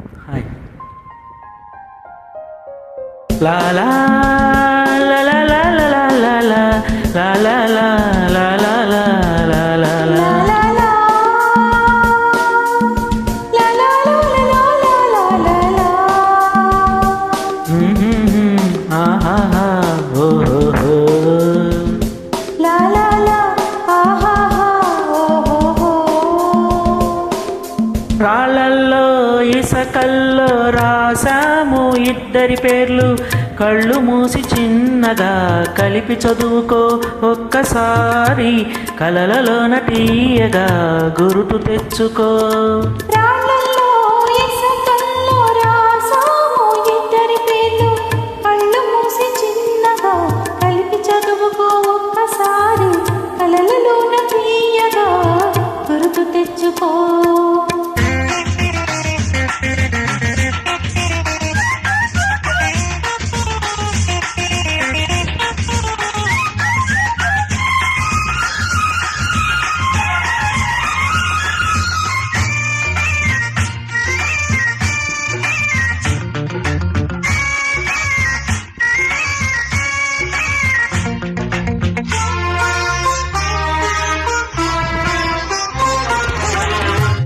Hi லா லா லா லா லா லா லா லா லா ఇద్దరి పేర్లు కళ్ళు మూసి చిన్నగా కలిపి చదువుకో ఒక్కసారి కలలలోన తీయగా గురుతు తెచ్చుకో.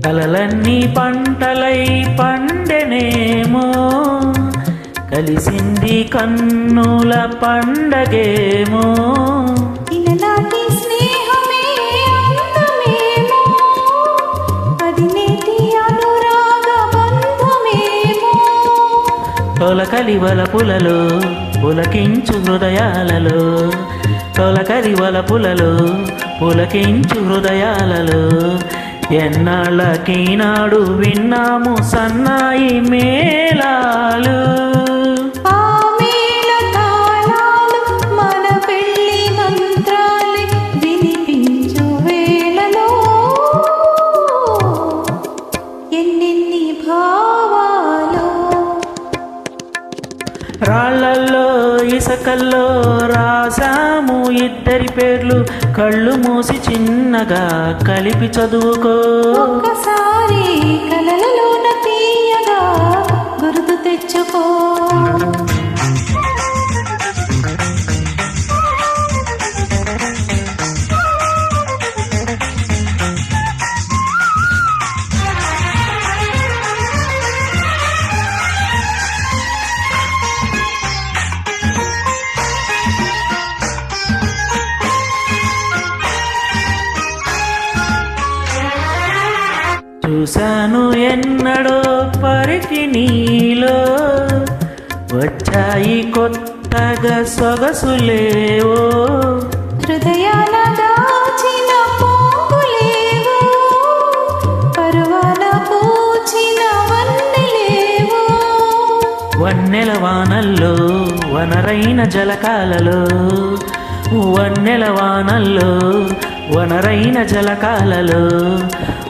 కలలన్నీ పంటలై పండెనేమో. కలిసింది కన్నుల పండగేమో. తొలకలివల పులలో పులకించు హృదయాలలో. తొలకలివల పులలో పులకించు హృదయాలలో. ఎన్నాళ్ళకీనాడు విన్నాము సన్నాయి మేళాలు. ఇసకల్లో రాసాము ఇద్దరి పేర్లు. కళ్ళు మూసి చిన్నగా కలిపి చదువుకో. ఒక్కసారి కలలలోన తీయగా గుర్తు తెచ్చుకో. చూశాను ఎన్నడో పరికి నీలో. వచ్చాయి కొత్తగా సొగసులేవో హృదయాల దాచిన పోగులేవో పరువాల పూచిన వన్నెలేవో వన్నెల వానల్లో వనరైన జలకాలలో. వన్నెల వానల్లో వనరైన జలకాలలో.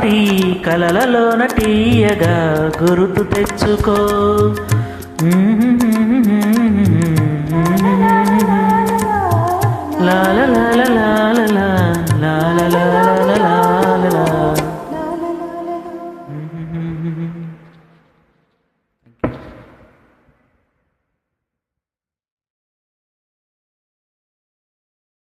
మరి కలలలో నటీయగా గురుతు తెచ్చుకో లాల లాల లాల